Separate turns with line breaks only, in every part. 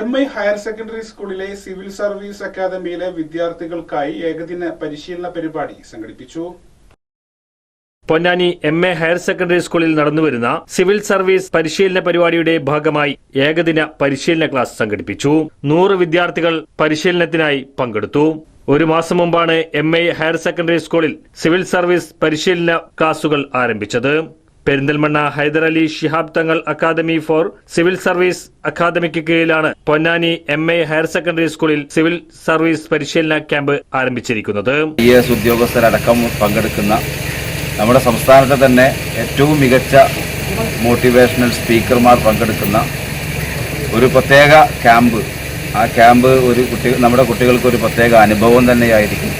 M I higher secondary സ്കൂളിലെ civil service അക്കാദമിയിലെ വിദ്യാർത്ഥികൾക്കായി ഏകദിന പരിശീലന പരിപാടി സംഘടിപ്പിച്ചു.
Ponnani M A higher secondary സ്കൂളിൽ നടന്നുവരുന്ന സിവിൽ സർവീസ് പരിശീലന പരിപാടിയുടെ ഭാഗമായി ഏകദിന പരിശീലന ക്ലാസ് സംഘടിപ്പിച്ചു. നൂറ് വിദ്യാർത്ഥികൾ പരിശീലനത്തിനായി പങ്കെടുത്തു. ഒരു മാസം മുമ്പാണ് എം ഹയർ സെക്കൻഡറി സ്കൂളിൽ സിവിൽ സർവീസ് പരിശീലന ക്ലാസുകൾ ആരംഭിച്ചത്. Perinthalmanna Hyderali Shihab Thangal academy for civil service academic കീഴിലാണ് Ponnani M A higher secondary സ്കൂളിൽ സിവിൽ സർവീസ് പരിശീലന ക്യാമ്പ് ആരംഭിച്ചിരിക്കുന്നത്.
ഐ എസ് ഉദ്യോഗസ്ഥരടക്കം പങ്കെടുക്കുന്ന നമ്മുടെ സംസ്ഥാനത്തെ തന്നെ ഏറ്റവും മികച്ച മോട്ടിവേഷണൽ സ്പീക്കർമാർ പങ്കെടുക്കുന്ന ഒരു പ്രത്യേക ക്യാമ്പ്. ആ ക്യാമ്പ് ഒരു കുട്ടി നമ്മുടെ കുട്ടികൾക്ക് ഒരു പ്രത്യേക അനുഭവം തന്നെയായിരിക്കും.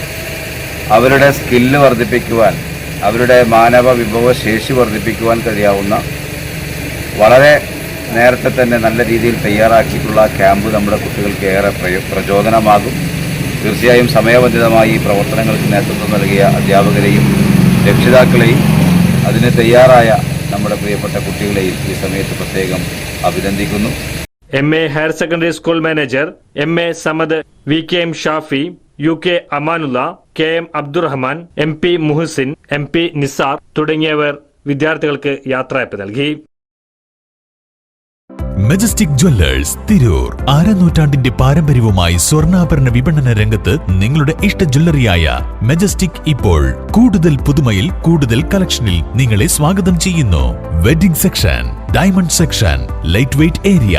അവരുടെ സ്കില്ല് വർദ്ധിപ്പിക്കുവാൻ അവരുടെ മാനവ വിഭവ ശേഷി വർദ്ധിപ്പിക്കുവാൻ കഴിയാവുന്ന വളരെ നേരത്തെ തന്നെ നല്ല രീതിയിൽ തയ്യാറാക്കിയിട്ടുള്ള ക്യാമ്പ് നമ്മുടെ കുട്ടികൾക്ക് ഏറെ പ്രചോദനമാകും. തീർച്ചയായും സമയബന്ധിതമായി ഈ പ്രവർത്തനങ്ങൾക്ക് നേതൃത്വം നൽകിയ അധ്യാപകരെയും രക്ഷിതാക്കളെയും അതിന് തയ്യാറായ നമ്മുടെ പ്രിയപ്പെട്ട കുട്ടികളെയും ഈ സമയത്ത് പ്രത്യേകം അഭിനന്ദിക്കുന്നു.
M A higher secondary school manager M A Samad V K M Shafi U K Amanulla K M Abdurahman M P Muhsin M P Nisar തുടങ്ങിയവർ വിദ്യാർത്ഥികൾക്ക് യാത്രയപ്പ് നൽകി.
മെജസ്റ്റിക് ജ്വല്ലേഴ്സ് തിരൂർ അരനൂറ്റാണ്ടിന്റെ പാരമ്പര്യവുമായി സ്വർണാഭരണ വിപണന രംഗത്ത് നിങ്ങളുടെ ഇഷ്ട ജ്വല്ലറിയായ മെജസ്റ്റിക് ഇപ്പോൾ കൂടുതൽ പുതുമയിൽ കൂടുതൽ കളക്ഷനിൽ നിങ്ങളെ സ്വാഗതം ചെയ്യുന്നു. Wedding section diamond section light weight area